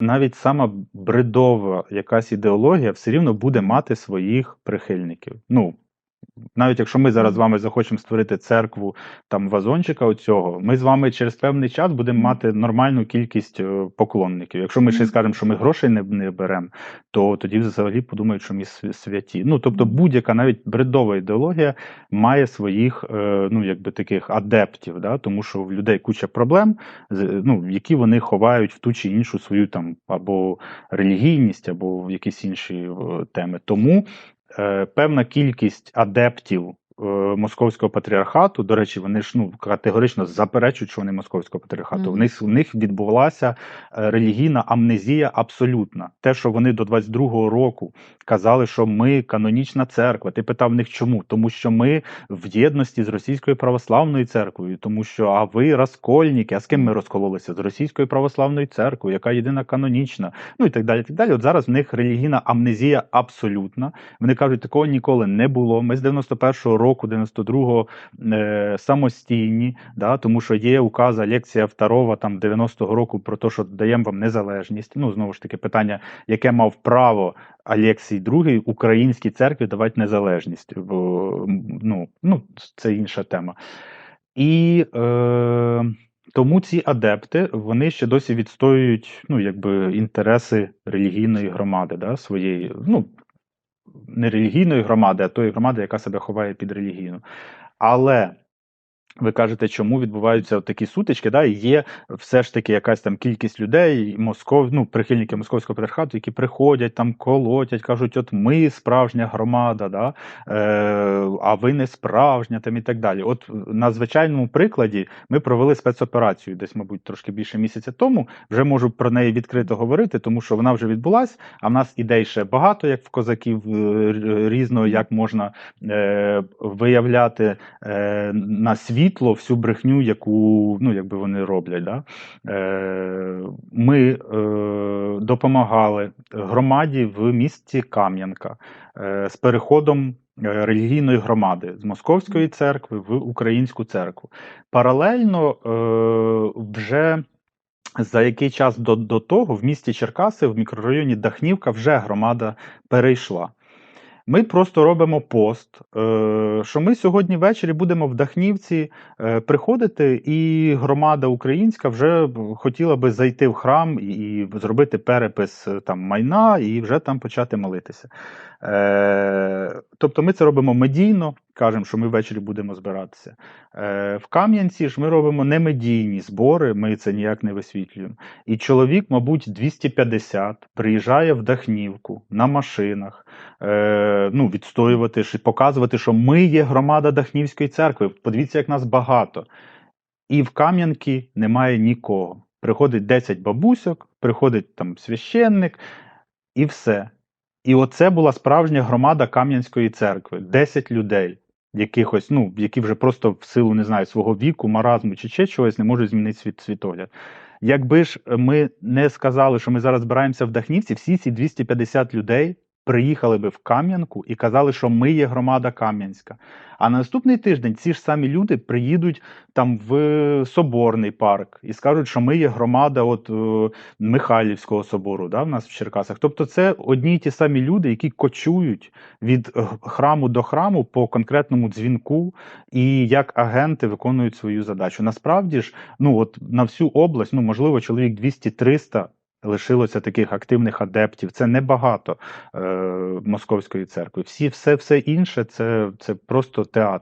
навіть сама бредова якась ідеологія все рівно буде мати своїх прихильників. Ну, навіть якщо ми зараз з вами захочемо створити церкву там вазончика оцього, ми з вами через певний час будемо мати нормальну кількість е, поклонників. Якщо ми ще скажемо, що ми грошей не, не беремо, то тоді взагалі подумають, що ми святі. Ну тобто, будь-яка навіть бредова ідеологія має своїх е, ну якби таких адептів, да? тому що в людей куча проблем, ну, які вони ховають в ту чи іншу свою там або релігійність, або в якісь інші е, теми. Тому певна кількість адептів е, московського патріархату, до речі, вони ж ну категорично заперечують, що вони московського патріархату. Мгм. В них в них відбулася е, релігійна амнезія абсолютна. Те, що вони до 22-го року казали, що ми канонічна церква. Ти питав них чому? Тому що ми в єдності з російською православною церквою, тому що а ви розкольники. А з ким ми розкололися? З російською православною церквою, яка єдина канонічна, ну і так далі. Так далі. От зараз в них релігійна амнезія абсолютна. Вони кажуть, такого ніколи не було. Ми з 91-го року, 92-го е, самостійні, да, тому що є указ Алексія II там 90-го року про те, що даємо вам незалежність. Ну знову ж таки, питання, яке мав право Алексій II українській церкві давати незалежність. Бо, ну, ну, це інша тема. І е, тому ці адепти вони ще досі відстоюють ну, якби, інтереси релігійної громади, да, своєї, ну, не релігійної громади, а тої громади, яка себе ховає під релігійну. Але ви кажете, чому відбуваються такі сутички? Да? І є все ж таки якась там кількість людей, москов, ну, прихильники московського патріархату, які приходять, там колотять, кажуть, от ми справжня громада, да? е, а ви не справжня, там і так далі. От на звичайному прикладі ми провели спецоперацію десь, мабуть, трошки більше місяця тому. Вже можу про неї відкрито говорити, тому що вона вже відбулась, а в нас ідей ще багато, як в козаків е, різного, як можна е, виявляти е, на світло всю брехню, яку ну, якби вони роблять. Да? Е, ми е, допомагали громаді в місті Кам'янка е, з переходом е, релігійної громади з Московської церкви в українську церкву. Паралельно е, вже за який час до, до того в місті Черкаси, в мікрорайоні Дахнівка, вже громада перейшла. Ми просто робимо пост, е, що ми сьогодні ввечері будемо в Дахнівці е, приходити, і громада українська вже хотіла би зайти в храм і, зробити перепис е, там майна і вже там почати молитися. Тобто ми це робимо медійно, кажемо, що ми ввечері будемо збиратися. Е, в Кам'янці ж ми робимо немедійні збори, ми це ніяк не висвітлюємо. І чоловік, мабуть, 250 приїжджає в Дахнівку на машинах, е, ну, відстоювати, показувати, що ми є громада Дахнівської церкви. Подивіться, як нас багато. І в Кам'янці немає нікого. Приходить 10 бабусьок, приходить там священник, і все. І оце була справжня громада Кам'янської церкви. 10 людей, якихось, ну, які вже просто в силу не знаю, свого віку, маразму чи ще чогось не можуть змінити світ, світогляд. Якби ж ми не сказали, що ми зараз збираємося в Дахнівці, всі ці 250 людей приїхали би в Кам'янку і казали, що ми є громада Кам'янська. А на наступний тиждень ці ж самі люди приїдуть там в Соборний парк і скажуть, що ми є громада от е, Михайлівського собору, да, в нас в Черкасах. Тобто, це одні й ті самі люди, які кочують від е, храму до храму по конкретному дзвінку, і як агенти виконують свою задачу. Насправді ж, ну от на всю область, ну можливо, чоловік 200-300 лишилося таких активних адептів. Це небагато е, московської церкви. Всі, все, все інше це, це просто театр.